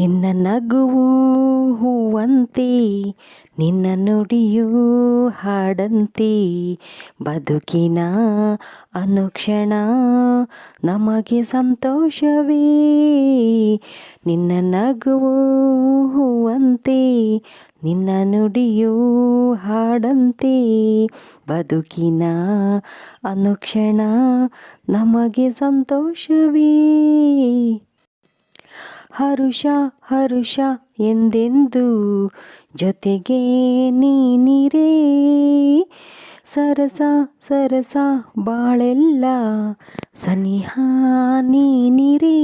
ನಿನ್ನ ನಗುವು ಹೂವಂತೆ, ನಿನ್ನ ನುಡಿಯೂ ಹಾಡಂತೆ. ಬದುಕಿನ ಅನುಕ್ಷಣ ನಮಗೆ ಸಂತೋಷವೇ. ನಿನ್ನ ನಗುವು ಹೂವಂತೆ, ನಿನ್ನ ನುಡಿಯೂ ಹಾಡಂತೆ. ಬದುಕಿನ ಅನುಕ್ಷಣ ನಮಗೆ ಸಂತೋಷವೇ. ಹರುಷ ಹರುಷ ಎಂದೆಂದು ಜೊತೆಗೆ ನೀನಿರೇ? ಸರಸ ಸರಸ ಬಾಳೆಲ್ಲ ಸನಿಹ ನೀನಿರೇ?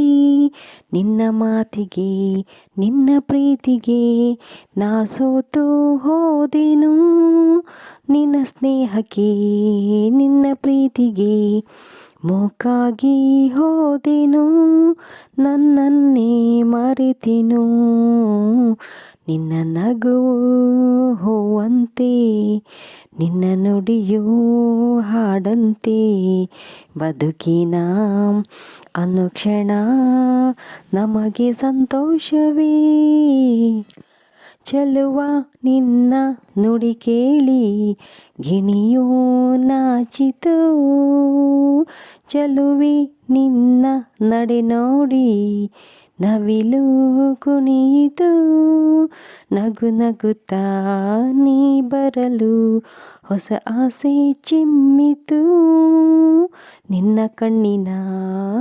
ನಿನ್ನ ಮಾತಿಗೆ, ನಿನ್ನ ಪ್ರೀತಿಗೆ ನಾ ಸೋತು ಹೋದೆನು. ನಿನ್ನ ಸ್ನೇಹಕ್ಕೆ, ನಿನ್ನ ಪ್ರೀತಿಗೆ ಮೂಕಾಗಿ ಹೋದೆನು ನನ್ನನ್ನೇ ಮರೆತೆನು. ನಿನ್ನ ನಗುವು ಹೋವಂತೆ ನಿನ್ನ ನುಡಿಯೂ ಹಾಡಂತೆ. ಬದುಕಿನ ಅನುಕ್ಷಣ ನಮಗೆ ಸಂತೋಷವೇ. ಚೆಲುವ ನಿನ್ನ ನುಡಿ ಕೇಳಿ ಗಿಣಿಯೂ ನಾಚಿತು. ಚೆಲುವಿ ನಿನ್ನ ನಡೆ ನೋಡಿ ನವಿಲು ಕುಣಿಯಿತು. ನಗು ನಗುತ್ತಾ ನೀ ಬರಲು, ಹೊಸ ಆಸೆ ಚಿಮ್ಮಿತು. ನಿನ್ನ ಕಣ್ಣಿನ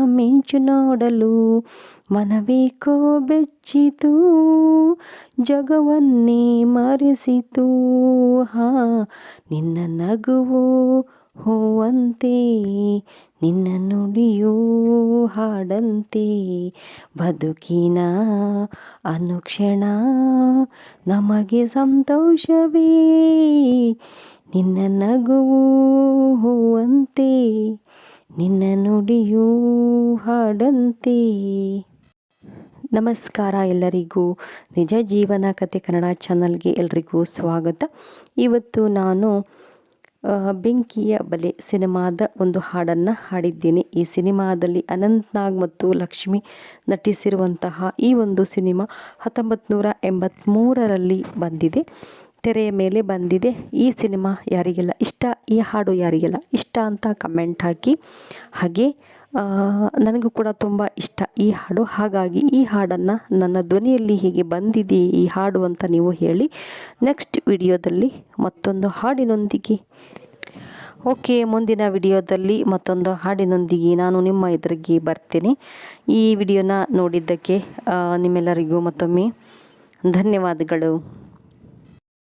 ಮಿಂಚು ನೋಡಲು ಮನವೇಕೋ ಬೆಚ್ಚಿತು, ಜಗವನ್ನೇ ಮರೆಸಿತು. ಹಾ, ನಿನ್ನ ನಗುವು ಹೂವಂತೆ, ನಿನ್ನ ನುಡಿಯೂ ಹಾಡಂತೆ. ಬದುಕಿನ ಅನುಕ್ಷಣ ನಮಗೆ ಸಂತೋಷವೇ. ನಿನ್ನ ನಗುವು ಹೂವಂತೆ, ನಿನ್ನ ನುಡಿಯೂ ಹಾಡಂತೆ. ನಮಸ್ಕಾರ ಎಲ್ಲರಿಗೂ. ನಿಜ ಜೀವನ ಕತೆ ಕನ್ನಡ ಚಾನಲ್ಗೆ ಎಲ್ರಿಗೂ ಸ್ವಾಗತ. ಇವತ್ತು ನಾನು ಬೆಂಕಿಯ ಬಲೆ ಸಿನಿಮಾದ ಒಂದು ಹಾಡನ್ನು ಹಾಡಿದ್ದೇನೆ. ಈ ಸಿನಿಮಾದಲ್ಲಿ ಅನಂತ್ನಾಗ್ ಮತ್ತು ಲಕ್ಷ್ಮಿ ನಟಿಸಿರುವಂತಹ ಈ ಒಂದು ಸಿನಿಮಾ ಹತ್ತೊಂಬತ್ತು ನೂರ ಬಂದಿದೆ. ತೆರೆಯ ಮೇಲೆ ಬಂದಿದೆ. ಈ ಸಿನಿಮಾ ಯಾರಿಗೆಲ್ಲ ಇಷ್ಟ, ಈ ಹಾಡು ಯಾರಿಗೆಲ್ಲ ಇಷ್ಟ ಅಂತ ಕಮೆಂಟ್ ಹಾಕಿ. ಹಾಗೆ ನನಗೂ ಕೂಡ ತುಂಬ ಇಷ್ಟ. ಈ ಹಾಡು, ಹಾಗಾಗಿ ಈ ಹಾಡನ್ನು ನನ್ನ ಧ್ವನಿಯಲ್ಲಿ ಹೀಗೆ ಬಂದಿದೆ ಈ ಹಾಡು ಅಂತ ನೀವು ಹೇಳಿ ನೆಕ್ಸ್ಟ್ ವಿಡಿಯೋದಲ್ಲಿ ಮತ್ತೊಂದು ಹಾಡಿನೊಂದಿಗೆ. ಓಕೆ, ಮುಂದಿನ ವಿಡಿಯೋದಲ್ಲಿ ಮತ್ತೊಂದು ಹಾಡಿನೊಂದಿಗೆ ನಾನು ನಿಮ್ಮ ಎದುರಿಗೆ ಬರ್ತೇನೆ. ಈ ವಿಡಿಯೋನ ನೋಡಿದ್ದಕ್ಕೆ ನಿಮ್ಮೆಲ್ಲರಿಗೂ ಮತ್ತೊಮ್ಮೆ ಧನ್ಯವಾದಗಳು.